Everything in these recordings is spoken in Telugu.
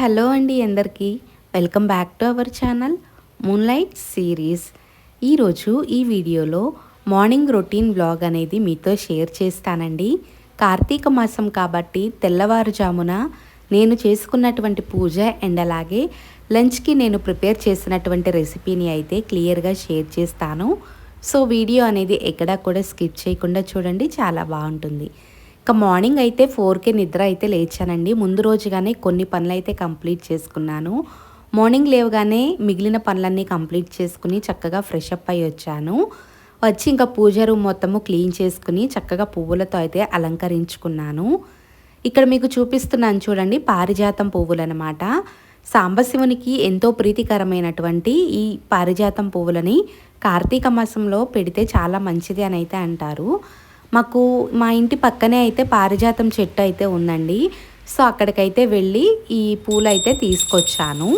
హలో అండి అందరికీ. Welcome back to our channel moonlight series ఈరోజు ఈ వీడియోలో మార్నింగ్ రొటీన్ వ్లాగ్ అనేది మీతో షేర్ చేస్తానండి. కార్తీక మాసం కాబట్టి తెల్లవారుజామున నేను చేసుకున్నటువంటి పూజ అండ్ అలాగే లంచ్కి నేను ప్రిపేర్ చేసినటువంటి రెసిపీని అయితే క్లియర్గా షేర్ చేస్తాను. సో వీడియో అనేది ఎక్కడా కూడా స్కిప్ చేయకుండా చూడండి. చాలా బాగుంటుంది. ఇక మార్నింగ్ అయితే ఫోర్కే నిద్ర అయితే లేచానండి. ముందు రోజుగానే కొన్ని పనులు అయితే కంప్లీట్ చేసుకున్నాను. మార్నింగ్ లేవగానే మిగిలిన పనులన్నీ కంప్లీట్ చేసుకుని చక్కగా ఫ్రెష్ అప్ అయ్యి వచ్చాను. వచ్చి ఇంకా పూజ రూమ్ మొత్తము క్లీన్ చేసుకుని చక్కగా పువ్వులతో అయితే అలంకరించుకున్నాను. ఇక్కడ మీకు చూపిస్తున్నాను చూడండి పారిజాతం పువ్వులు అనమాట సాంబశివునికి ఎంతో ప్రీతికరమైనటువంటి ఈ పారిజాతం పువ్వులని కార్తీక మాసంలో పెడితే చాలా మంచిది అని అయితే అంటారు. మాకు మా ఇంటి పక్కనే అయితే పారిజాతం చెట్టు అయితే ఉందండి. సో అక్కడికైతే వెళ్ళి ఈ పూలు అయితే తీసుకొచ్చాను.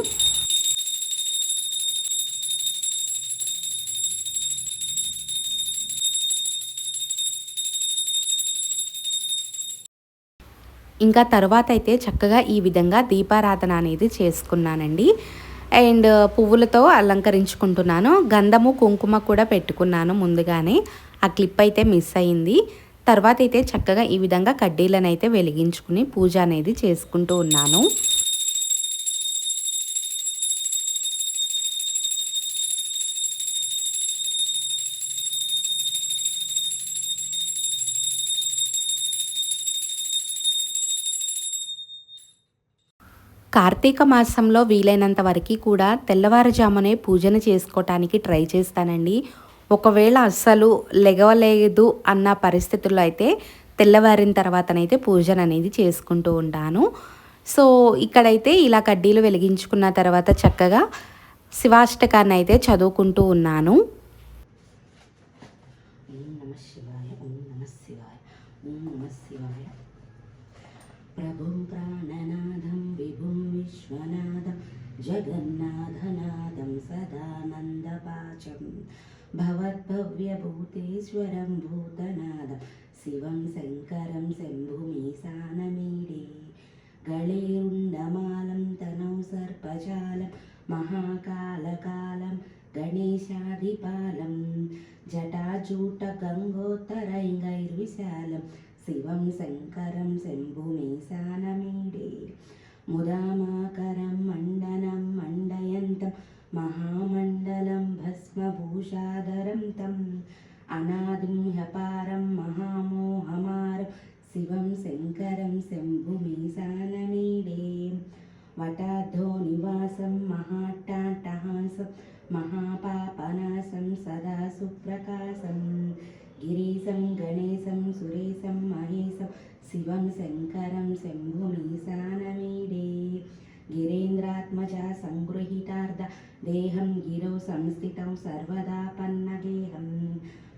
ఇంకా తర్వాత అయితే చక్కగా ఈ విధంగా దీపారాధన అనేది చేసుకున్నానండి. అండ్ పువ్వులతో అలంకరించుకుంటున్నాను. గంధము కుంకుమ కూడా పెట్టుకున్నాను ముందుగానే. ఆ క్లిప్ అయితే మిస్ అయింది. తర్వాత అయితే చక్కగా ఈ విధంగా కడ్డీలను అయితే వెలిగించుకుని పూజ అనేది చేసుకుంటూ ఉన్నాను. కార్తీక మాసంలో వీలైనంత వరకు కూడా తెల్లవారుజామునే పూజను చేసుకోవటానికి ట్రై చేస్తానండి. ఒకవేళ అస్సలు లెగవలేదు అన్న పరిస్థితుల్లో అయితే తెల్లవారిన తర్వాతనైతే పూజను అనేది చేసుకుంటూ ఉంటాను. సో ఇక్కడైతే ఇలా కడ్డీలు వెలిగించుకున్న తర్వాత చక్కగా శివాష్టకాన్ని అయితే చదువుకుంటూ ఉన్నాను. ప్రభుం విభుం జగన్నాథనాథం సదానందపాచం. భవద్భవ్యభూతేశ్వరం భూతనాదం శివం శంకరం శంభుమీశానమీడే గళేరుండమాలం తనౌ సర్పజాలం మహాకాలకాలం గణేశాధిపాలం జటాజూట గంగోత్తరైంగైర్విశాలం శివం శంకరం శంభుమీశానమీడే ముదామాకరం మండనం మండయంతం महामण्डलं भस्मभूषाधरं तम् अनादिं ह्यपारं महामोहमारं शिवं शङ्करं शम्भुमीशानमीडे वटाद्धो निवासं महाट्टाटहासं महापापनाशं सदा सुप्रकाशं गिरीशं गणेशं सुरेशं महेशं शिवं शङ्करं शम्भुमीशानमीडे గిరీంద్రాత్మజ సంగృహీతార్థ దేహం గిరౌ సంస్థితం సర్వదా పన్నగేహం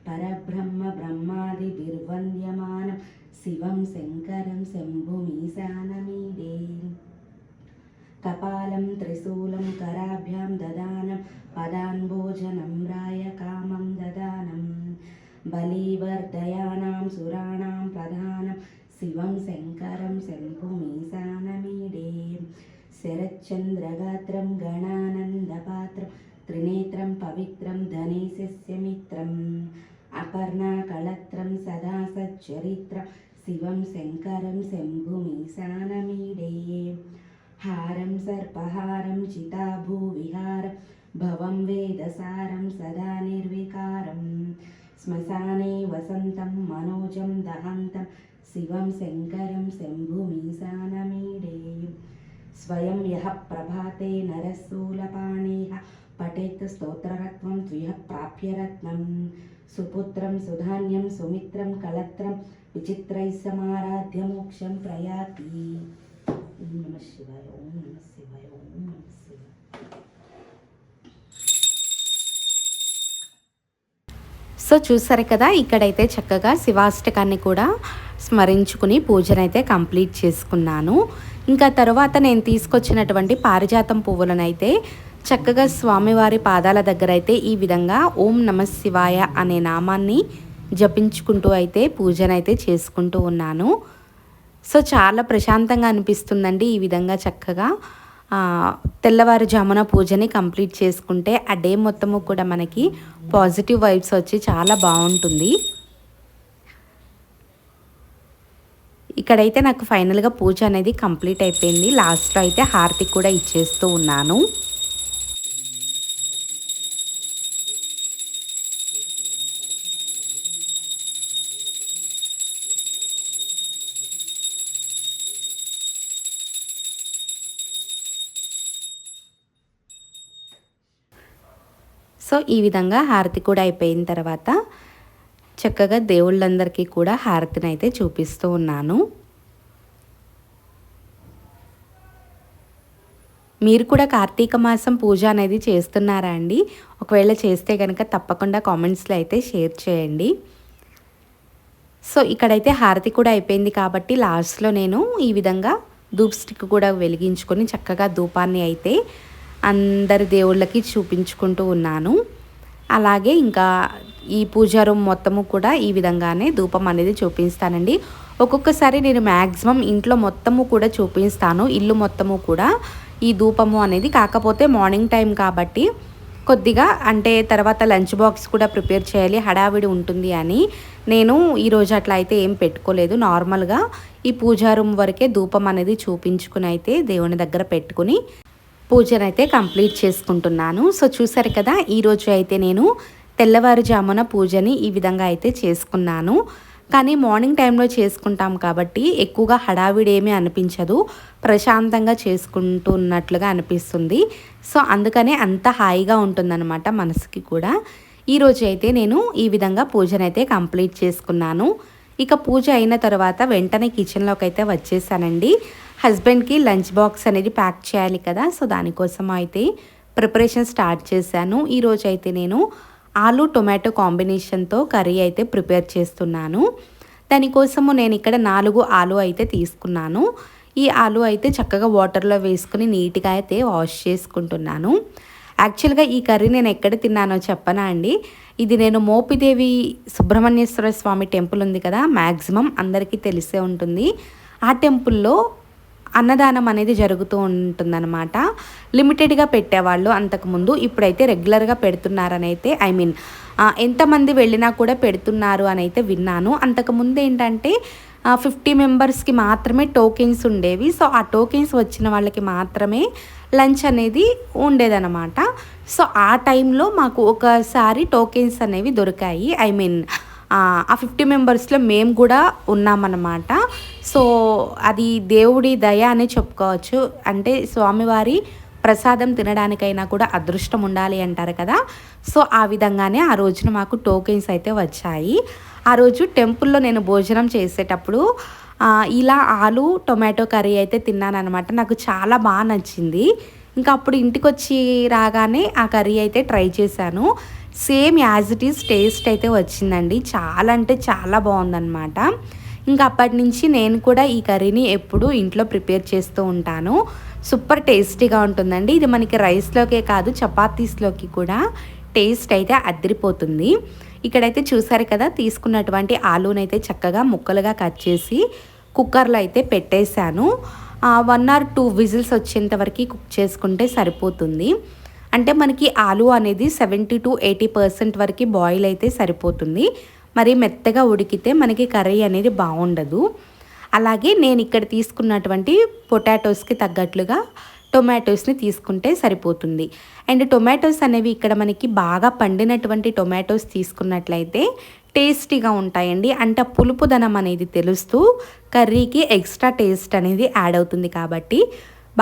పరబ్రహ్మ బ్రహ్మాది నిర్వంద్యమానం శివం శంకరం శంభుమీశానమీడే కపాలం త్రిశూలం కరాభ్యాం దదానం పదాన్భోజనం రాయ కామం దదానం బలీవర్దయానాం సురాణాం ప్రధానం శివం శంకరం శంభుమీశానమీడే శరచ్చంద్రగాత్రం గణానందపాత్రం త్రినేత్రం పవిత్రం ధనేశస్యమిత్రం అపర్ణాకళత్రం సదా సచ్చరిత్రం శివం శంకరం శంభుమీశానమీడే హారం సర్పహారం చితాభూవిహారం భవం వేదసారం సదా నిర్వికారం. శ్మశానే వసంతం మనోజం దహంతం శివం శంకరం శంభుమీశానమీడే స్వయం యహ ప్రభాతే నరశూలపాణీహ పఠేత్ స్తోత్రరత్వం త్రియ ప్రాప్యరత్నం సుపుత్రం సుధాన్యం సుమిత్రం కలత్రం విచిత్రై సమారాధ్య మోక్షం ప్రయాతి ఓం నమ శివాయ ఓం నమ శివాయ ఓం నమ శివాయ సో చూసారు కదా ఇక్కడైతే చక్కగా శివాష్టకాన్ని కూడా స్మరించుకుని పూజనైతే కంప్లీట్ చేసుకున్నాను. ఇంకా తర్వాత నేను తీసుకొచ్చినటువంటి పారిజాతం పువ్వులనైతే చక్కగా స్వామివారి పాదాల దగ్గర అయితే ఈ విధంగా ఓం నమ శివాయ అనే నామాన్ని జపించుకుంటూ అయితే పూజనైతే చేసుకుంటూ ఉన్నాను. సో చాలా ప్రశాంతంగా అనిపిస్తుందండి ఈ విధంగా చక్కగా తెల్లవారుజామున పూజని కంప్లీట్ చేసుకుంటే ఆ డే మొత్తము కూడా మనకి పాజిటివ్ వైబ్స్ వచ్చి చాలా బాగుంటుంది. ఇక్కడైతే నాకు ఫైనల్గా పూజ అనేది కంప్లీట్ అయిపోయింది. లాస్ట్లో అయితే హారతి కూడా ఇచ్చేస్తూ ఉన్నాను. సో ఈ విధంగా హారతి కూడా అయిపోయిన తర్వాత చక్కగా దేవుళ్ళందరికీ కూడా హారతిని అయితే చూపిస్తూ ఉన్నాను. మీరు కూడా కార్తీక మాసం పూజ అనేది చేస్తున్నారా అండి? ఒకవేళ చేస్తే కనుక తప్పకుండా కామెంట్స్లో అయితే షేర్ చేయండి. సో ఇక్కడైతే హారతి కూడా అయిపోయింది కాబట్టి లాస్ట్లో నేను ఈ విధంగా ధూప్ స్టిక్ కూడా వెలిగించుకొని చక్కగా ధూపాన్ని అయితే అందరి దేవుళ్ళకి చూపించుకుంటూ ఉన్నాను. అలాగే ఇంకా ఈ పూజా రూమ్ మొత్తము కూడా ఈ విధంగానే ధూపం అనేది చూపిస్తానండి. ఒక్కొక్కసారి నేను మ్యాక్సిమం ఇంట్లో మొత్తము కూడా చూపిస్తాను. ఇల్లు మొత్తము కూడా ఈ ధూపము అనేది. కాకపోతే మార్నింగ్ టైం కాబట్టి కొద్దిగా అంటే తర్వాత లంచ్ బాక్స్ కూడా ప్రిపేర్ చేయాలి. హడావిడి ఉంటుంది అని నేను ఈరోజు అట్లా అయితే ఏం పెట్టుకోలేదు. నార్మల్గా ఈ పూజా రూమ్ వరకే ధూపం అనేది చూపించుకుని అయితే దేవుని దగ్గర పెట్టుకుని పూజనైతే కంప్లీట్ చేసుకుంటున్నాను. సో చూసారు కదా ఈరోజు అయితే నేను తెల్లవారుజామున పూజని ఈ విధంగా అయితే చేసుకున్నాను. కానీ మార్నింగ్ టైంలో చేసుకుంటాం కాబట్టి ఎక్కువగా హడావిడేమీ అనిపించదు. ప్రశాంతంగా చేసుకుంటున్నట్లుగా అనిపిస్తుంది. సో అందుకనే అంత హాయిగా ఉంటుందన్నమాట మనసుకి కూడా. ఈరోజు అయితే నేను ఈ విధంగా పూజనైతే కంప్లీట్ చేసుకున్నాను. ఇక పూజ అయిన తర్వాత వెంటనే కిచెన్లోకి అయితే వచ్చేసానండి. హస్బెండ్కి లంచ్ బాక్స్ అనేది ప్యాక్ చేయాలి కదా సో దానికోసం అయితే ప్రిపరేషన్ స్టార్ట్ చేశాను. ఈరోజు అయితే నేను ఆలు టొమాటో కాంబినేషన్తో కర్రీ అయితే ప్రిపేర్ చేస్తున్నాను. దానికోసము నేను ఇక్కడ నాలుగు ఆలు అయితే తీసుకున్నాను. ఈ ఆలు అయితే చక్కగా వాటర్లో వేసుకుని నీట్గా అయితే వాష్ చేసుకుంటున్నాను. యాక్చువల్గా ఈ కర్రీ నేను ఎక్కడ తిన్నానో చెప్పనా అండి? ఇది నేను మోపిదేవి సుబ్రహ్మణ్యేశ్వర స్వామి టెంపుల్ ఉంది కదా మ్యాక్సిమం అందరికీ తెలిసే ఉంటుంది. ఆ టెంపుల్లో అన్నదానం అనేది జరుగుతూ ఉంటుందన్నమాట. లిమిటెడ్గా పెట్టేవాళ్ళు అంతకుముందు ఇప్పుడైతే రెగ్యులర్గా పెడుతున్నారని అయితే ఐ మీన్ ఎంతమంది వెళ్ళినా కూడా పెడుతున్నారు అని అయితే విన్నాను. అంతకుముందు ఏంటంటే ఫిఫ్టీ మెంబర్స్కి మాత్రమే టోకెన్స్ ఉండేవి. సో ఆ టోకెన్స్ వచ్చిన వాళ్ళకి మాత్రమే లంచ్ అనేది ఉండేదన్నమాట. సో ఆ టైంలో మాకు ఒకసారి టోకెన్స్ అనేవి దొరికాయి. ఐ మీన్ ఆ ఫిఫ్టీ మెంబర్స్లో మేము కూడా ఉన్నామన్నమాట. సో అది దేవుడి దయ అని చెప్పుకోవచ్చు. అంటే స్వామివారి ప్రసాదం తినడానికైనా కూడా అదృష్టం ఉండాలి అంటారు కదా. సో ఆ విధంగానే ఆ రోజున మాకు టోకెన్స్ అయితే వచ్చాయి. ఆ రోజు టెంపుల్లో నేను భోజనం చేసేటప్పుడు ఇలా ఆలు టొమాటో కర్రీ అయితే తిన్నానమాట నాకు చాలా బాగా నచ్చింది. ఇంకా అప్పుడు ఇంటికి వచ్చి రాగానే ఆ కర్రీ అయితే ట్రై చేశాను. Same as it is taste అయితే వచ్చిందండి. చాలా అంటే చాలా బాగుందన్నమాట. ఇంకా అప్పటి నుంచి నేను కూడా ఈ కర్రీని ఎప్పుడూ ఇంట్లో ప్రిపేర్ చేస్తూ ఉంటాను. సూపర్ టేస్టీగా ఉంటుందండి. ఇది మనకి రైస్లోకే కాదు చపాతీస్లోకి కూడా టేస్ట్ అయితే అదిరిపోతుంది. ఇక్కడైతే చూసారు కదా తీసుకున్నటువంటి ఆలూనైతే చక్కగా ముక్కలుగా కట్ చేసి కుక్కర్లో అయితే పెట్టేశాను. వన్ ఆర్ టూ విజిల్స్ వచ్చేంత వరకు కుక్ చేసుకుంటే సరిపోతుంది. అంటే మనకి ఆలు అనేది సెవెంటీ టు ఎయిటీ పర్సెంట్ వరకు బాయిల్ అయితే సరిపోతుంది. మరి మెత్తగా ఉడికితే మనకి కర్రీ అనేది బాగుండదు. అలాగే నేను ఇక్కడ తీసుకున్నటువంటి పొటాటోస్కి తగ్గట్లుగా టొమాటోస్ని తీసుకుంటే సరిపోతుంది. అండ్ టొమాటోస్ అనేవి ఇక్కడ మనకి బాగా పండినటువంటి టొమాటోస్ తీసుకున్నట్లయితే టేస్టీగా ఉంటాయండి. అంటే పులుపుదనం అనేది తెలుస్తూ కర్రీకి ఎక్స్ట్రా టేస్ట్ అనేది యాడ్ అవుతుంది కాబట్టి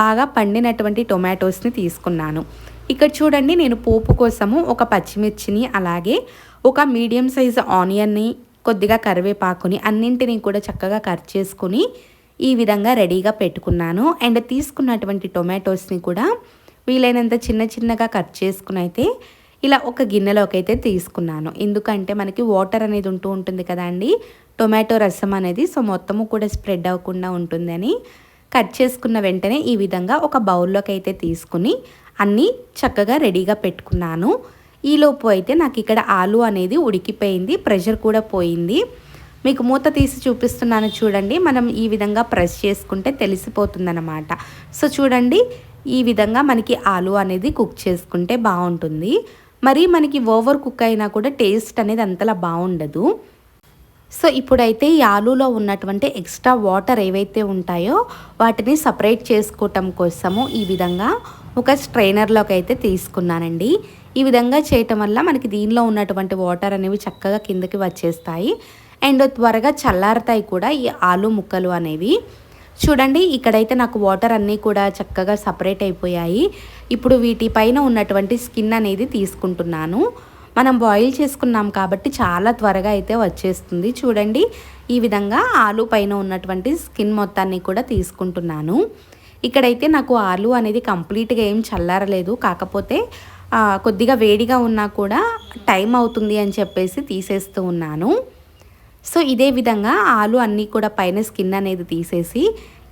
బాగా పండినటువంటి టొమాటోస్ని తీసుకున్నాను. ఇక్కడ చూడండి నేను పోపు కోసము ఒక పచ్చిమిర్చిని అలాగే ఒక మీడియం సైజ్ ఆనియన్ని కొద్దిగా కరివేపాకుని అన్నింటినీ కూడా చక్కగా కట్ చేసుకుని ఈ విధంగా రెడీగా పెట్టుకున్నాను. అండ్ తీసుకున్నటువంటి టొమాటోస్ని కూడా వీలైనంత చిన్న చిన్నగా కట్ చేసుకుని అయితే ఇలా ఒక గిన్నెలోకి అయితే తీసుకున్నాను. ఎందుకంటే మనకి వాటర్ అనేది ఉంటూ ఉంటుంది కదా అండి. టొమాటో రసం అనేది సో మొత్తము కూడా స్ప్రెడ్ అవ్వకుండా ఉంటుందని కట్ చేసుకున్న వెంటనే ఈ విధంగా ఒక బౌల్లోకి అయితే తీసుకుని అన్నీ చక్కగా రెడీగా పెట్టుకున్నాను. ఈలోపు అయితే నాకు ఇక్కడ ఆలు అనేది ఉడికిపోయింది ప్రెషర్ కూడా పోయింది. మీకు మూత తీసి చూపిస్తున్నాను చూడండి మనం ఈ విధంగా ప్రెస్ చేసుకుంటే తెలిసిపోతుందన్నమాట. సో చూడండి ఈ విధంగా మనకి ఆలు అనేది కుక్ చేసుకుంటే బాగుంటుంది. మరి మనకి ఓవర్ కుక్ అయినా కూడా టేస్ట్ అనేది అంతలా బాగుండదు. సో ఇప్పుడైతే ఈ ఆలూలో ఉన్నటువంటి ఎక్స్ట్రా వాటర్ ఏవైతే ఉంటాయో వాటిని సపరేట్ చేసుకోవటం కోసము ఈ విధంగా ఒక స్ట్రైనర్లోకి అయితే తీసుకున్నానండి. ఈ విధంగా చేయటం వల్ల మనకి దీనిలో ఉన్నటువంటి వాటర్ అనేవి చక్కగా కిందకి వచ్చేస్తాయి. అండ్ త్వరగా చల్లారుతాయి కూడా ఈ ఆలు ముక్కలు అనేవి. చూడండి ఇక్కడైతే నాకు వాటర్ అన్నీ కూడా చక్కగా సపరేట్ అయిపోయాయి. ఇప్పుడు వీటిపైన ఉన్నటువంటి స్కిన్ అనేది తీసుకుంటున్నాను. మనం బాయిల్ చేసుకున్నాం కాబట్టి చాలా త్వరగా అయితే వచ్చేస్తుంది. చూడండి ఈ విధంగా ఆలు పైన ఉన్నటువంటి స్కిన్ మొత్తాన్ని కూడా తీసుకుంటున్నాను. ఇక్కడైతే నాకు ఆలు అనేది కంప్లీట్గా ఏం చల్లారలేదు. కాకపోతే కొద్దిగా వేడిగా ఉన్నా కూడా టైం అవుతుంది అని చెప్పేసి తీసేస్తూ ఉన్నాను. సో ఇదే విధంగా ఆలు అన్నీ కూడా పైన స్కిన్ అనేది తీసేసి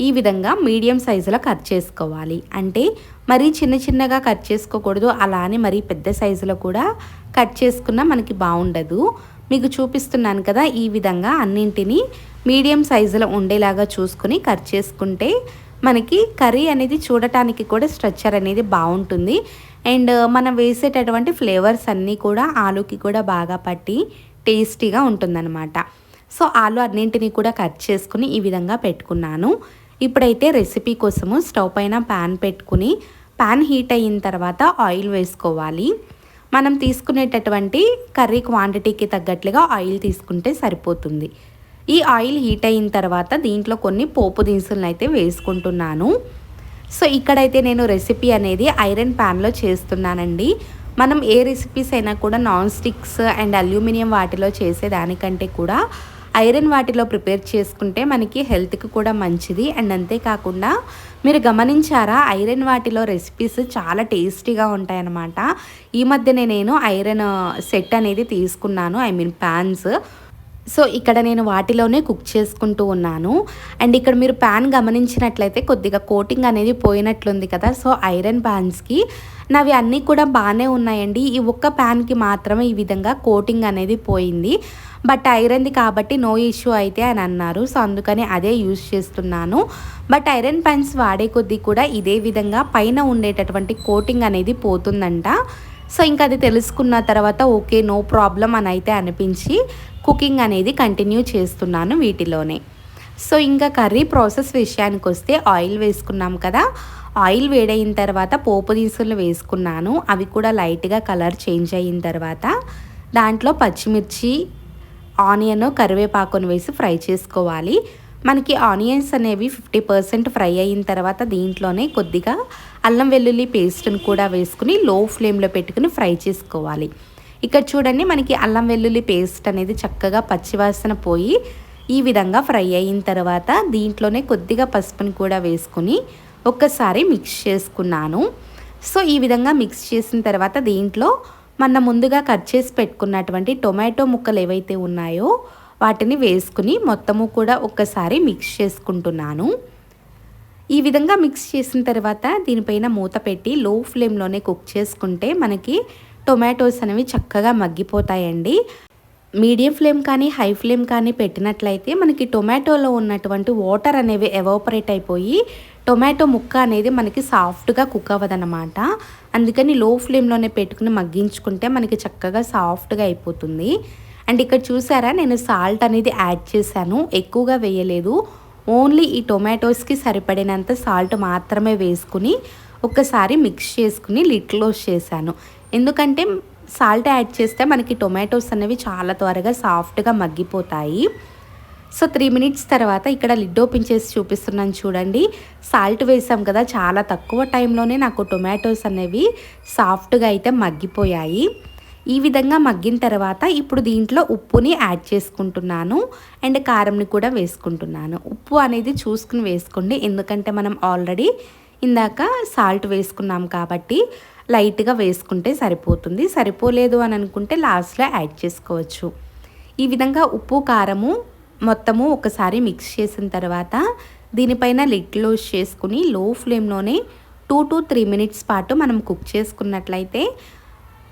ఈ విధంగా మీడియం సైజులో కట్ చేసుకోవాలి. అంటే మరీ చిన్న చిన్నగా కట్ చేసుకోకూడదు. అలానే మరీ పెద్ద సైజులో కూడా కట్ చేసుకున్నా మనకి బాగుండదు. మీకు చూపిస్తున్నాను కదా ఈ విధంగా అన్నింటినీ మీడియం సైజులో ఉండేలాగా చూసుకుని కట్ చేసుకుంటే మనకి కర్రీ అనేది చూడటానికి కూడా స్ట్రక్చర్ అనేది బాగుంటుంది. అండ్ మనం వేసేటటువంటి ఫ్లేవర్స్ అన్నీ కూడా ఆలుకి కూడా బాగా పట్టి టేస్టీగా ఉంటుందన్నమాట. సో ఆలు అన్నింటినీ కూడా కట్ చేసుకుని ఈ విధంగా పెట్టుకున్నాను. ఇప్పుడైతే రెసిపీ కోసము స్టవ్ పైన ప్యాన్ పెట్టుకుని ప్యాన్ హీట్ అయిన తర్వాత ఆయిల్ వేసుకోవాలి. మనం తీసుకునేటటువంటి కర్రీ క్వాంటిటీకి తగ్గట్లుగా ఆయిల్ తీసుకుంటే సరిపోతుంది. ఈ ఆయిల్ హీట్ అయిన తర్వాత దీంట్లో కొన్ని పోపు దినుసులను అయితే వేసుకుంటున్నాను. సో ఇక్కడైతే నేను రెసిపీ అనేది ఐరన్ ప్యాన్లో చేస్తున్నానండి. మనం ఏ రెసిపీస్ అయినా కూడా నాన్ స్టిక్స్ అండ్ అల్యూమినియం వాటిలో చేసేదానికంటే కూడా ఐరన్ వాటిలో ప్రిపేర్ చేసుకుంటే మనకి హెల్త్కి కూడా మంచిది. అండ్ అంతేకాకుండా మీరు గమనించారా ఐరన్ వాటిలో రెసిపీస్ చాలా టేస్టీగా ఉంటాయన్నమాట. ఈ మధ్యనే నేను ఐరన్ సెట్ అనేది తీసుకున్నాను. I mean fans. సో ఇక్కడ నేను వాటిలోనే కుక్ చేసుకుంటూ ఉన్నాను. అండ్ ఇక్కడ మీరు ప్యాన్ గమనించినట్లయితే కొద్దిగా కోటింగ్ అనేది పోయినట్లుంది కదా. సో ఐరన్ ప్యాన్స్కి నావి అన్నీ కూడా బాగానే ఉన్నాయండి. ఈ ఒక్క ప్యాన్కి మాత్రమే ఈ విధంగా కోటింగ్ అనేది పోయింది. బట్ ఐరన్ది కాబట్టి నో ఇష్యూ అయితే అని అన్నారు. సో అందుకని అదే యూజ్ చేస్తున్నాను. బట్ ఐరన్ ప్యాన్స్ వాడే కొద్దీ కూడా ఇదే విధంగా పైన ఉండేటటువంటి కోటింగ్ అనేది పోతుందంట. సో ఇంకా అది తెలుసుకున్న తర్వాత ఓకే నో ప్రాబ్లం అని అయితే అనిపించి కుకింగ్ అనేది కంటిన్యూ చేస్తున్నాను వీటిలోనే. సో ఇంకా కర్రీ ప్రాసెస్ విషయానికి వస్తే ఆయిల్ వేసుకున్నాం కదా. ఆయిల్ వేడైన తర్వాత పోపు దినుసులు వేసుకున్నాను. అవి కూడా లైట్గా కలర్ చేంజ్ అయిన తర్వాత దాంట్లో పచ్చిమిర్చి ఆనియన్ కరివేపాకును వేసి ఫ్రై చేసుకోవాలి. మనకి ఆనియన్స్ అనేవి ఫిఫ్టీ పర్సెంట్ ఫ్రై అయిన తర్వాత దీంట్లోనే కొద్దిగా అల్లం వెల్లుల్లి పేస్ట్ని కూడా వేసుకుని లో ఫ్లేమ్లో పెట్టుకుని ఫ్రై చేసుకోవాలి. ఇక్కడ చూడండి మనకి అల్లం వెల్లుల్లి పేస్ట్ అనేది చక్కగా పచ్చివాసన పోయి ఈ విధంగా ఫ్రై అయిన తర్వాత దీంట్లోనే కొద్దిగా పసుపుని కూడా వేసుకుని ఒక్కసారి మిక్స్ చేసుకున్నాను. సో ఈ విధంగా మిక్స్ చేసిన తర్వాత దీంట్లో మన ముందుగా కట్ చేసి పెట్టుకున్నటువంటి టొమాటో ముక్కలు ఏవైతే ఉన్నాయో వాటిని వేసుకుని మొత్తము కూడా ఒక్కసారి మిక్స్ చేసుకుంటున్నాను. ఈ విధంగా మిక్స్ చేసిన తర్వాత దీనిపైన మూత పెట్టి లో ఫ్లేమ్లోనే కుక్ చేసుకుంటే మనకి టొమాటోస్ అనేవి చక్కగా మగ్గిపోతాయండి. మీడియం ఫ్లేమ్ కానీ హై ఫ్లేమ్ కానీ పెట్టినట్లయితే మనకి టొమాటోలో ఉన్నటువంటి వాటర్ అనేవి ఎవాపరేట్ అయిపోయి టొమాటో ముక్క అనేది మనకి సాఫ్ట్గా కుక్ అవ్వదన్నమాట. అందుకని లో ఫ్లేమ్లోనే పెట్టుకుని మగ్గించుకుంటే మనకి చక్కగా సాఫ్ట్గా అయిపోతుంది. అండ్ ఇక్కడ చూసారా నేను సాల్ట్ అనేది యాడ్ చేశాను. ఎక్కువగా వేయలేదు. ఓన్లీ ఈ టొమాటోస్కి సరిపడినంత సాల్ట్ మాత్రమే వేసుకుని ఒకసారి మిక్స్ చేసుకుని లిట్ క్లోజ్ చేశాను. ఎందుకంటే సాల్ట్ యాడ్ చేస్తే మనకి టొమాటోస్ అనేవి చాలా త్వరగా సాఫ్ట్గా మగ్గిపోతాయి. సో త్రీ మినిట్స్ తర్వాత ఇక్కడ లిడ్ ఓపెన్ చేసి చూపిస్తున్నాను చూడండి. సాల్ట్ వేసాం కదా చాలా తక్కువ టైంలోనే నాకు టొమాటోస్ అనేవి సాఫ్ట్గా అయితే మగ్గిపోయాయి. ఈ విధంగా మగ్గిన తర్వాత ఇప్పుడు దీంట్లో ఉప్పుని యాడ్ చేసుకుంటున్నాను. అండ్ కారంని కూడా వేసుకుంటున్నాను. ఉప్పు అనేది చూసుకుని వేసుకోండి. ఎందుకంటే మనం ఆల్రెడీ ఇందాక సాల్ట్ వేసుకున్నాం కాబట్టి లైట్గా వేసుకుంటే సరిపోతుంది. సరిపోలేదు అని అనుకుంటే లాస్ట్లో యాడ్ చేసుకోవచ్చు. ఈ విధంగా ఉప్పు కారము మొత్తము ఒకసారి మిక్స్ చేసిన తర్వాత దీనిపైన లిడ్ క్లోజ్ చేసుకుని లో ఫ్లేమ్లోనే టూ టు త్రీ మినిట్స్ పాటు మనం కుక్ చేసుకున్నట్లయితే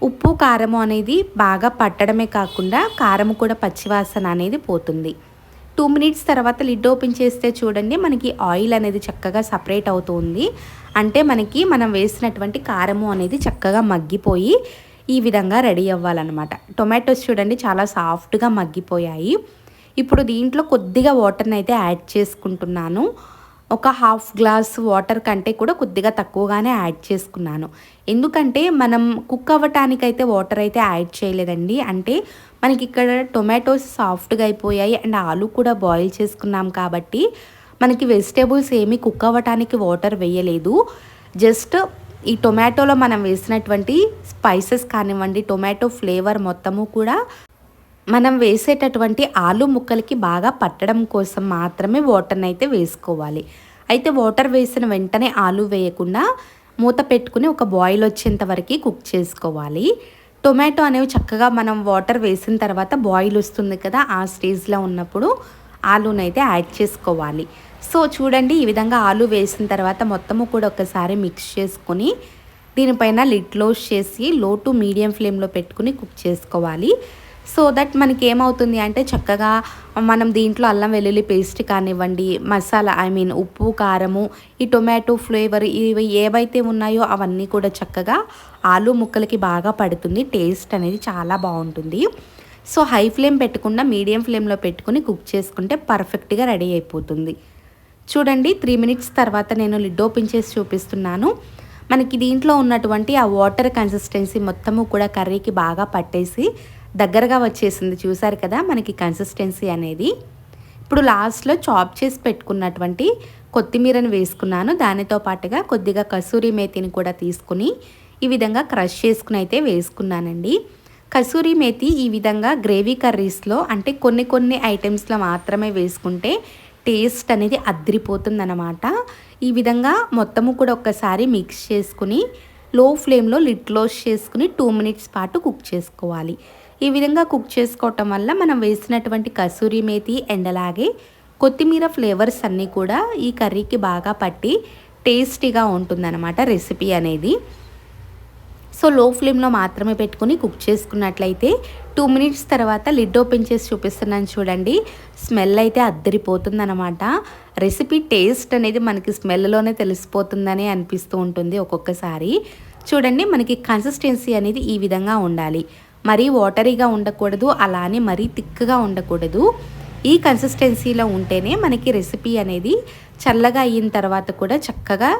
ఉప్పు కారము అనేది బాగా పట్టడమే కాకుండా కారం కూడా పచ్చివాసన అనేది పోతుంది. టూ మినిట్స్ తర్వాత లిడ్ ఓపెన్ చేస్తే చూడండి మనకి ఆయిల్ అనేది చక్కగా సపరేట్ అవుతుంది. అంటే మనకి మనం వేసినటువంటి కారము అనేది చక్కగా మగ్గిపోయి ఈ విధంగా రెడీ అవ్వాలన్నమాట. టొమాటోస్ చూడండి చాలా సాఫ్ట్గా మగ్గిపోయాయి. ఇప్పుడు దీంట్లో కొద్దిగా వాటర్ని అయితే యాడ్ చేసుకుంటున్నాను. ఒక హాఫ్ గ్లాస్ వాటర్ కంటే కూడా కొద్దిగా తక్కువగానే యాడ్ చేసుకున్నాను. ఎందుకంటే మనం కుక్ అవ్వటానికైతే వాటర్ అయితే యాడ్ చేయలేదండి. అంటే మనకి ఇక్కడ టొమాటోస్ సాఫ్ట్గా అయిపోయాయి అండ్ ఆలు కూడా బాయిల్ చేసుకున్నాం కాబట్టి మనకి వెజిటేబుల్స్ ఏమీ కుక్ అవ్వటానికి వాటర్ వేయలేదు. జస్ట్ ఈ టొమాటోలో మనం వేసినటువంటి స్పైసెస్ కానివ్వండి టొమాటో ఫ్లేవర్ మొత్తము కూడా మనం వేసేటటువంటి ఆలు ముక్కలకి బాగా పట్టడం కోసం మాత్రమే వాటర్ని అయితే వేసుకోవాలి. అయితే వాటర్ వేసిన వెంటనే ఆలు వేయకుండా మూత పెట్టుకుని ఒక బాయిల్ వచ్చేంత వరకు కుక్ చేసుకోవాలి. టొమాటో అనేవి చక్కగా మనం వాటర్ వేసిన తర్వాత బాయిల్ వస్తుంది కదా ఆ స్టేజ్లో ఉన్నప్పుడు ఆలూనైతే యాడ్ చేసుకోవాలి. సో చూడండి ఈ విధంగా ఆలు వేసిన తర్వాత మొత్తము కూడా ఒకసారి మిక్స్ చేసుకొని దీనిపైన లిడ్ క్లోజ్ చేసి లో టు మీడియం ఫ్లేమ్లో పెట్టుకుని కుక్ చేసుకోవాలి. సో దట్ మనకి ఏమవుతుంది అంటే చక్కగా మనం దీంట్లో అల్లం వెల్లుల్లి పేస్ట్ కానివ్వండి మసాలా ఐ మీన్ ఉప్పు కారము ఈ టొమాటో ఫ్లేవర్ ఇవి ఏవైతే ఉన్నాయో అవన్నీ కూడా చక్కగా ఆలు ముక్కలకి బాగా పడుతుంది. టేస్ట్ అనేది చాలా బాగుంటుంది. సో హై ఫ్లేమ్ పెట్టకుండా మీడియం ఫ్లేమ్లో పెట్టుకుని కుక్ చేసుకుంటే పర్ఫెక్ట్గా రెడీ అయిపోతుంది. చూడండి త్రీ మినిట్స్ తర్వాత నేను లిడ్ ఓపెన్ చేసి చూపిస్తున్నాను. మనకి దీంట్లో ఉన్నటువంటి ఆ వాటర్ కన్సిస్టెన్సీ మొత్తము కూడా కర్రీకి బాగా పట్టేసి దగ్గరగా వచ్చేసింది. చూసారు కదా మనకి కన్సిస్టెన్సీ అనేది. ఇప్పుడు లాస్ట్లో చాప్ చేసి పెట్టుకున్నటువంటి కొత్తిమీరను వేసుకున్నాను. దానితో పాటుగా కొద్దిగా కసూరి మేతిని కూడా తీసుకుని ఈ విధంగా క్రష్ చేసుకుని అయితే వేసుకున్నానండి. కసూరి మేతి ఈ విధంగా గ్రేవీ కర్రీస్లో అంటే కొన్ని కొన్ని ఐటమ్స్లో మాత్రమే వేసుకుంటే టేస్ట్ అనేది అద్దరిపోతుందన్నమాట ఈ విధంగా మొత్తము కూడా ఒక్కసారి మిక్స్ చేసుకుని లో ఫ్లేమ్లో లిట్ క్లోజ్ చేసుకుని టూ మినిట్స్ పాటు కుక్ చేసుకోవాలి. ఈ విధంగా కుక్ చేసుకోవటం వల్ల మనం వేసినటువంటి కసూరి మేతి అండ్ అలాగే కొత్తిమీర ఫ్లేవర్స్ అన్నీ కూడా ఈ కర్రీకి బాగా పట్టి టేస్టీగా ఉంటుందన్నమాట రెసిపీ అనేది. సో లో ఫ్లేమ్లో మాత్రమే పెట్టుకుని కుక్ చేసుకున్నట్లయితే టూ మినిట్స్ తర్వాత లిడ్ ఓపెన్ చేసి చూపిస్తున్నాను చూడండి. స్మెల్ అయితే అద్దరిపోతుందనమాట రెసిపీ టేస్ట్ అనేది మనకి స్మెల్లోనే తెలిసిపోతుందని అనిపిస్తూ ఉంటుంది ఒక్కొక్కసారి. చూడండి మనకి కన్సిస్టెన్సీ అనేది ఈ విధంగా ఉండాలి. మరీ వాటరీగా ఉండకూడదు అలానే మరీ థిక్గా ఉండకూడదు. ఈ కన్సిస్టెన్సీలో ఉంటేనే మనకి రెసిపీ అనేది చల్లగా అయిన తర్వాత కూడా చక్కగా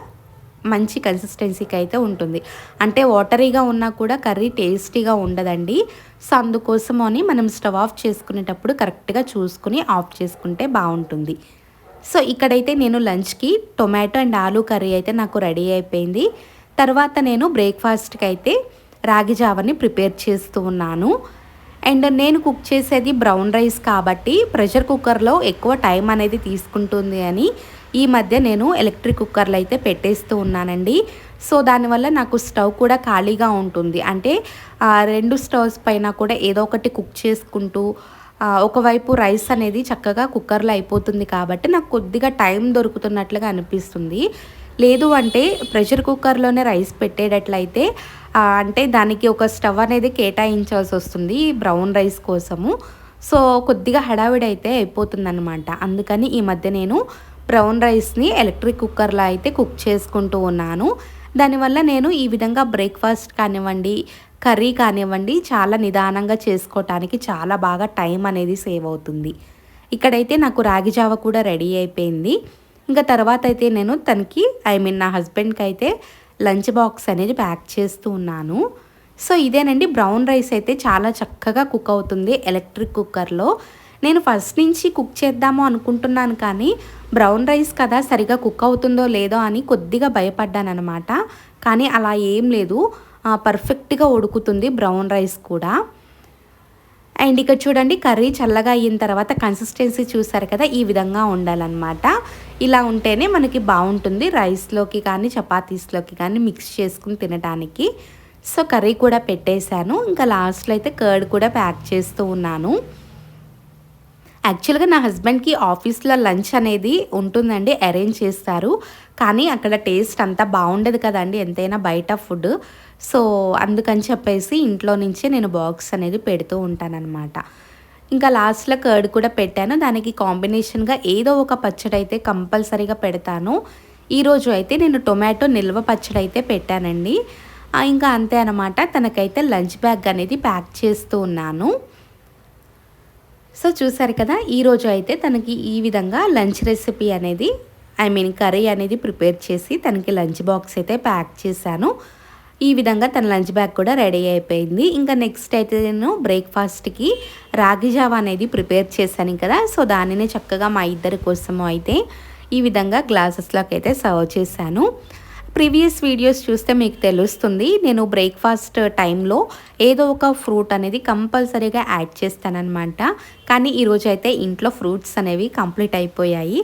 మంచి కన్సిస్టెన్సీకి అయితే ఉంటుంది. అంటే వాటరీగా ఉన్నా కూడా కర్రీ టేస్టీగా ఉండదండి. సో అందుకోసం అని మనం స్టవ్ ఆఫ్ చేసుకునేటప్పుడు కరెక్ట్గా చూసుకుని ఆఫ్ చేసుకుంటే బాగుంటుంది. సో ఇక్కడైతే నేను లంచ్కి టొమాటో అండ్ ఆలూ కర్రీ అయితే నాకు రెడీ అయిపోయింది. తర్వాత నేను బ్రేక్ఫాస్ట్కి అయితే రాగి జావని ప్రిపేర్ చేస్తూ ఉన్నాను. అండ్ నేను కుక్ చేసేది బ్రౌన్ రైస్ కాబట్టి ప్రెషర్ కుక్కర్లో ఎక్కువ టైం అనేది తీసుకుంటుంది అని ఈ మధ్య నేను ఎలక్ట్రిక్ కుక్కర్లు అయితే పెట్టేస్తూ ఉన్నానండి. సో దానివల్ల నాకు స్టవ్ కూడా ఖాళీగా ఉంటుంది. అంటే రెండు స్టవ్స్ పైన కూడా ఏదో ఒకటి కుక్ చేసుకుంటూ ఒకవైపు రైస్ అనేది చక్కగా కుక్కర్లో అయిపోతుంది కాబట్టి నాకు కొద్దిగా టైం దొరుకుతున్నట్లుగా అనిపిస్తుంది. లేదు అంటే ప్రెషర్ కుక్కర్లోనే రైస్ పెట్టేటట్లయితే అంటే దానికి ఒక స్టవ్ అనేది కేటాయించాల్సి వస్తుంది బ్రౌన్ రైస్ కోసము. సో కొద్దిగా హడావిడి అయితే అయిపోతుందన్నమాట. అందుకని ఈ మధ్య నేను బ్రౌన్ రైస్ని ఎలక్ట్రిక్ కుక్కర్లో అయితే కుక్ చేసుకుంటూ ఉన్నాను. దానివల్ల నేను ఈ విధంగా బ్రేక్ఫాస్ట్ కానివ్వండి కర్రీ కానివ్వండి చాలా నిదానంగా చేసుకోవటానికి చాలా బాగా టైం అనేది సేవ్ అవుతుంది. ఇక్కడైతే నాకు రాగి జావ కూడా రెడీ అయిపోయింది. ఇంకా తర్వాత అయితే నేను తనకి ఐ మీన్ నా హస్బెండ్కి అయితే లంచ్ బాక్స్ అనేది ప్యాక్ చేస్తూ ఉన్నాను. సో ఇదేనండి. బ్రౌన్ రైస్ అయితే చాలా చక్కగా కుక్ అవుతుంది ఎలక్ట్రిక్ కుక్కర్లో నేను ఫస్ట్ నుంచి కుక్ చేద్దాము అనుకుంటున్నాను కానీ బ్రౌన్ రైస్ కదా సరిగా కుక్ అవుతుందో లేదో అని కొద్దిగా భయపడ్డాను అనమాట కానీ అలా ఏం లేదు. పర్ఫెక్ట్గా ఉడుకుతుంది బ్రౌన్ రైస్ కూడా. అండ్ ఇక్కడ చూడండి కర్రీ చల్లగా అయిన తర్వాత కన్సిస్టెన్సీ చూసారు కదా ఈ విధంగా ఉండాలన్నమాట. ఇలా ఉంటేనే మనకి బాగుంటుంది రైస్లోకి కానీ చపాతీస్లోకి కానీ మిక్స్ చేసుకుని తినడానికి సో కర్రీ కూడా పెట్టేశాను. ఇంకా లాస్ట్లో అయితే కర్డ్ కూడా ప్యాక్ చేస్తూ ఉన్నాను. యాక్చువల్గా నా హస్బెండ్కి ఆఫీస్లో లంచ్ అనేది ఉంటుందండి అరేంజ్ చేస్తారు. కానీ అక్కడ టేస్ట్ అంతా బాగుండదు కదండి ఎంతైనా బయట ఫుడ్. సో అందుకని చెప్పేసి ఇంట్లో నుంచే నేను బాక్స్ అనేది పెడుతూ ఉంటానన్నమాట. ఇంకా లాస్ట్లో కర్డ్ కూడా పెట్టాను. దానికి కాంబినేషన్గా ఏదో ఒక పచ్చడి అయితే కంపల్సరీగా పెడతాను. ఈరోజు అయితే నేను టొమాటో నిల్వ పచ్చడి అయితే పెట్టానండి. ఇంకా అంతే అనమాట తనకైతే లంచ్ బ్యాగ్ అనేది ప్యాక్ చేస్తూ ఉన్నాను. సో చూసారు కదా ఈరోజు అయితే తనకి ఈ విధంగా లంచ్ రెసిపీ అనేది ఐ మీన్ కర్రీ అనేది ప్రిపేర్ చేసి తనకి లంచ్ బాక్స్ అయితే ప్యాక్ చేశాను. ఈ విధంగా తన లంచ్ బ్యాగ్ కూడా రెడీ అయిపోయింది. ఇంకా నెక్స్ట్ అయితే నేను బ్రేక్ఫాస్ట్కి రాగి జావ అనేది ప్రిపేర్ చేశాను కదా సో దానిని చక్కగా మా ఇద్దరి కోసము అయితే ఈ విధంగా గ్లాసెస్లోకి అయితే సర్వ్ చేశాను. ప్రీవియస్ వీడియోస్ చూస్తే మీకు తెలుస్తుంది నేను బ్రేక్ఫాస్ట్ టైంలో ఏదో ఒక ఫ్రూట్ అనేది కంపల్సరీగా యాడ్ చేస్తానన్నమాట. కానీ ఈరోజు అయితే ఇంట్లో ఫ్రూట్స్ అనేవి కంప్లీట్ అయిపోయాయి.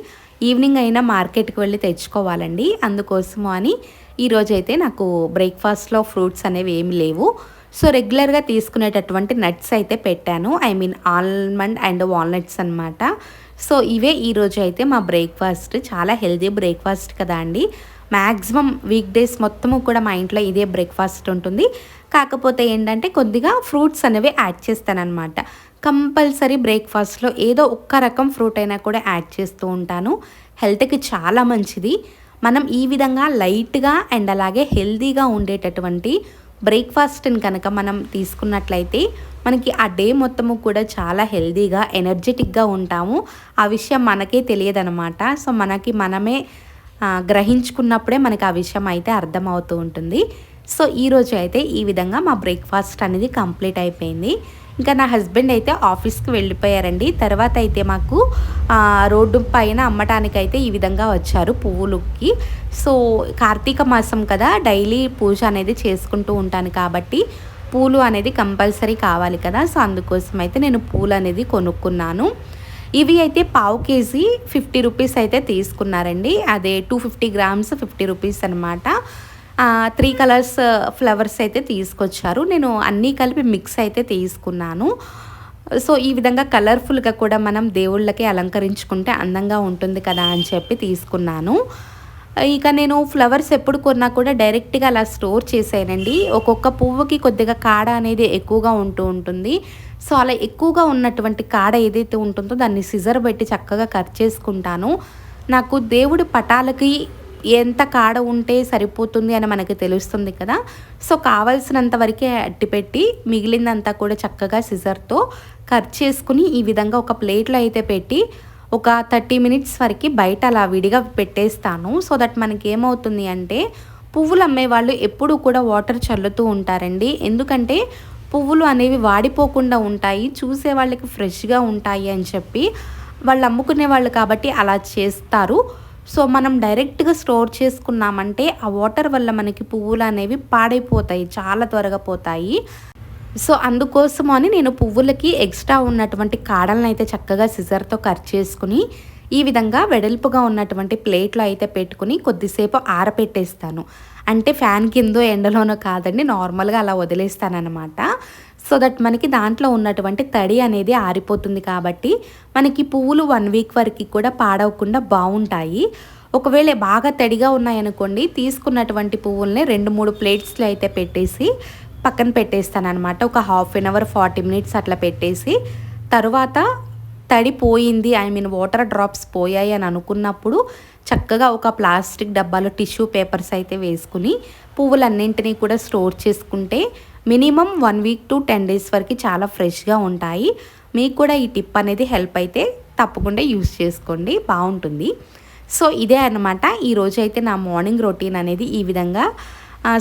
ఈవినింగ్ అయినా మార్కెట్కి వెళ్ళి తెచ్చుకోవాలండి. అందుకోసము అని ఈరోజు అయితే నాకు బ్రేక్ఫాస్ట్లో ఫ్రూట్స్ అనేవి ఏమి లేవు. సో రెగ్యులర్గా తీసుకునేటటువంటి నట్స్ అయితే పెట్టాను. I mean almond and walnuts అనమాట సో ఇవే ఈరోజు అయితే మా బ్రేక్ఫాస్ట్. చాలా హెల్తీ బ్రేక్ఫాస్ట్ కదా అండి. మ్యాక్సిమం వీక్ డేస్ మొత్తము కూడా మా ఇంట్లో ఇదే బ్రేక్ఫాస్ట్ ఉంటుంది. కాకపోతే ఏంటంటే కొద్దిగా ఫ్రూట్స్ అనేవి యాడ్ చేస్తానన్నమాట. కంపల్సరీ బ్రేక్ఫాస్ట్లో ఏదో ఒక్క రకం ఫ్రూట్ అయినా కూడా యాడ్ చేస్తూ ఉంటాను. హెల్త్కి చాలా మంచిది. మనం ఈ విధంగా లైట్గా అండ్ అలాగే హెల్తీగా ఉండేటటువంటి బ్రేక్ఫాస్ట్ని కనుక మనం తీసుకున్నట్లయితే మనకి ఆ డే మొత్తము కూడా చాలా హెల్తీగా ఎనర్జెటిక్గా ఉంటాము. ఆ విషయం మనకే తెలియదనమాట సో మనకి మనమే గ్రహించుకున్నప్పుడే మనకి ఆ విషయం అయితే అర్థమవుతూ ఉంటుంది. సో ఈరోజు అయితే ఈ విధంగా మా బ్రేక్ఫాస్ట్ అనేది కంప్లీట్ అయిపోయింది. ఇంకా నా హస్బెండ్ అయితే ఆఫీస్కి వెళ్ళిపోయారండి. తర్వాత అయితే మాకు రోడ్డు పైన అమ్మటానికైతే ఈ విధంగా వచ్చారు పువ్వులకి సో కార్తీక మాసం కదా డైలీ పూజ అనేది చేసుకుంటూ ఉంటాను కాబట్టి పూలు అనేది కంపల్సరీ కావాలి కదా. సో అందుకోసం అయితే నేను పూలు అనేది కొనుక్కున్నాను. ఇవి అయితే పావు కేజీ ఫిఫ్టీ రూపీస్ అయితే తీసుకున్నారండి. అదే two fifty grams fifty rupees అనమాట త్రీ కలర్స్ ఫ్లవర్స్ అయితే తీసుకొచ్చారు. నేను అన్నీ కలిపి మిక్స్ అయితే తీసుకున్నాను. సో ఈ విధంగా కలర్ఫుల్గా కూడా మనం దేవుళ్ళకి అలంకరించుకుంటే అందంగా ఉంటుంది కదా అని చెప్పి తీసుకున్నాను. ఇక నేను ఫ్లవర్స్ ఎప్పుడు కొన్నా కూడా డైరెక్ట్గా అలా స్టోర్ చేశానండి ఒక్కొక్క పువ్వుకి కొద్దిగా కాడ అనేది ఎక్కువగా ఉంటూ ఉంటుంది. సో అలా ఎక్కువగా ఉన్నటువంటి కాడ ఏదైతే ఉంటుందో దాన్ని సిజర్ పెట్టి చక్కగా కట్ చేసుకుంటాను. నాకు దేవుడి పటాలకి ఎంత కాడ ఉంటే సరిపోతుంది అని మనకి తెలుస్తుంది కదా. సో కావాల్సినంత వరకే అట్టిపెట్టి మిగిలిందంతా కూడా చక్కగా సిజర్తో కట్ చేసుకుని ఈ విధంగా ఒక ప్లేట్లో అయితే పెట్టి ఒక థర్టీ మినిట్స్ వరకు బయట అలా విడిగా పెట్టేస్తాను. సో దట్ మనకి ఏమవుతుంది అంటే పువ్వులు అమ్మేవాళ్ళు ఎప్పుడూ కూడా వాటర్ చల్లుతూ ఉంటారండి. ఎందుకంటే పువ్వులు అనేవి వాడిపోకుండా ఉంటాయి చూసే వాళ్ళకి ఫ్రెష్గా ఉంటాయి అని చెప్పి వాళ్ళు అమ్ముకునే వాళ్ళు కాబట్టి అలా చేస్తారు. సో మనం డైరెక్ట్గా స్టోర్ చేసుకున్నామంటే ఆ వాటర్ వల్ల మనకి పువ్వులు అనేవి పాడైపోతాయి చాలా త్వరగా పోతాయి. సో అందుకోసం అని నేను పువ్వులకి ఎక్స్ట్రా ఉన్నటువంటి కాడలను అయితే చక్కగా సిజర్తో కట్ చేసుకుని ఈ విధంగా వెడల్పుగా ఉన్నటువంటి ప్లేట్లో అయితే పెట్టుకుని కొద్దిసేపు ఆరపెట్టేస్తాను. అంటే ఫ్యాన్ కిందో ఎండలోనో కాదండి నార్మల్గా అలా వదిలేస్తానన్నమాట. సో దట్ మనకి దాంట్లో ఉన్నటువంటి తడి అనేది ఆరిపోతుంది కాబట్టి మనకి పువ్వులు వన్ వీక్ వరకు కూడా పాడవకుండా బాగుంటాయి. ఒకవేళ బాగా తడిగా ఉన్నాయనుకోండి తీసుకున్నటువంటి పువ్వుల్ని రెండు మూడు ప్లేట్స్లో అయితే పెట్టేసి పక్కన పెట్టేస్తాను అనమాట ఒక half an hour forty minutes అట్లా పెట్టేసి తర్వాత తడి పోయింది ఐ మీన్ వాటర్ డ్రాప్స్ పోయాయి అని అనుకున్నప్పుడు చక్కగా ఒక ప్లాస్టిక్ డబ్బాలో టిష్యూ పేపర్స్ అయితే వేసుకుని పువ్వులన్నింటినీ కూడా స్టోర్ చేసుకుంటే minimum one week to ten days వరకు చాలా ఫ్రెష్గా ఉంటాయి. మీకు కూడా ఈ టిప్ అనేది హెల్ప్ అయితే తప్పకుండా యూస్ చేసుకోండి. బాగుంటుంది. సో ఇదే అనమాట ఈరోజు అయితే నా మార్నింగ్ రొటీన్ అనేది ఈ విధంగా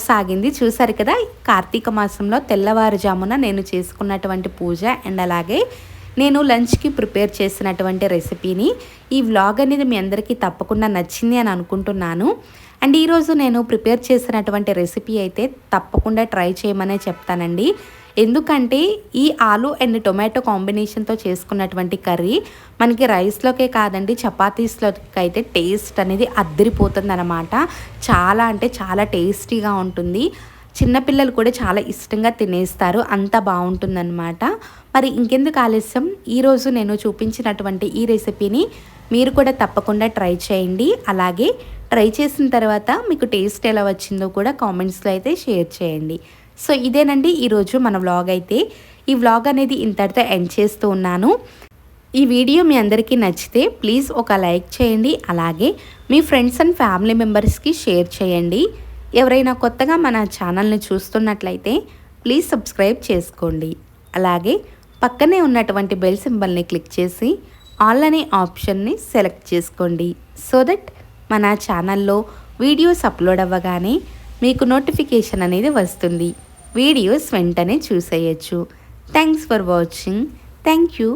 సాగింది. చూసారు కదా కార్తీక మాసంలో తెల్లవారుజామున నేను చేసుకున్నటువంటి పూజ అండ్ అలాగే నేను లంచ్కి ప్రిపేర్ చేసినటువంటి రెసిపీని ఈ వ్లాగ్ అనేది మీ అందరికీ తప్పకుండా నచ్చింది అని అనుకుంటున్నాను. అండ్ ఈరోజు నేను ప్రిపేర్ చేసినటువంటి రెసిపీ అయితే తప్పకుండా ట్రై చేయమనే చెప్తానండి. ఎందుకంటే ఈ ఆలు అండ్ టొమాటో కాంబినేషన్తో చేసుకున్నటువంటి కర్రీ మనకి రైస్లోకే కాదండి చపాతీస్లోకి అయితే టేస్ట్ అనేది అద్దరిపోతుంది అనమాట చాలా అంటే చాలా టేస్టీగా ఉంటుంది. చిన్నపిల్లలు కూడా చాలా ఇష్టంగా తినేస్తారు అంత బాగుంటుందన్నమాట. మరి ఇంకెందుకు ఆలస్యం? ఈరోజు నేను చూపించినటువంటి ఈ రెసిపీని మీరు కూడా తప్పకుండా ట్రై చేయండి. అలాగే ట్రై చేసిన తర్వాత మీకు టేస్ట్ ఎలా వచ్చిందో కూడా కామెంట్స్లో అయితే షేర్ చేయండి. సో ఇదేనండి ఈరోజు మన వ్లాగ్ అయితే. ఈ వ్లాగ్ అనేది ఇంతటితో ఎండ్ చేస్తూ ఉన్నాను. ఈ వీడియో మీ అందరికీ నచ్చితే ప్లీజ్ ఒక లైక్ చేయండి. అలాగే మీ ఫ్రెండ్స్ అండ్ ఫ్యామిలీ మెంబర్స్కి షేర్ చేయండి. ఎవరైనా కొత్తగా మన ఛానల్ని చూస్తున్నట్లయితే ప్లీజ్ సబ్స్క్రైబ్ చేసుకోండి. అలాగే పక్కనే ఉన్నటువంటి బెల్ సింబల్ని క్లిక్ చేసి ఆల్ అనే ఆప్షన్ని సెలెక్ట్ చేసుకోండి. సో దట్ మన ఛానల్లో వీడియోస్ అప్లోడ్ అవ్వగానే మీకు నోటిఫికేషన్ అనేది వస్తుంది. వీడియోస్ వెంటనే చూసేయచ్చు. Thanks for watching. Thank you.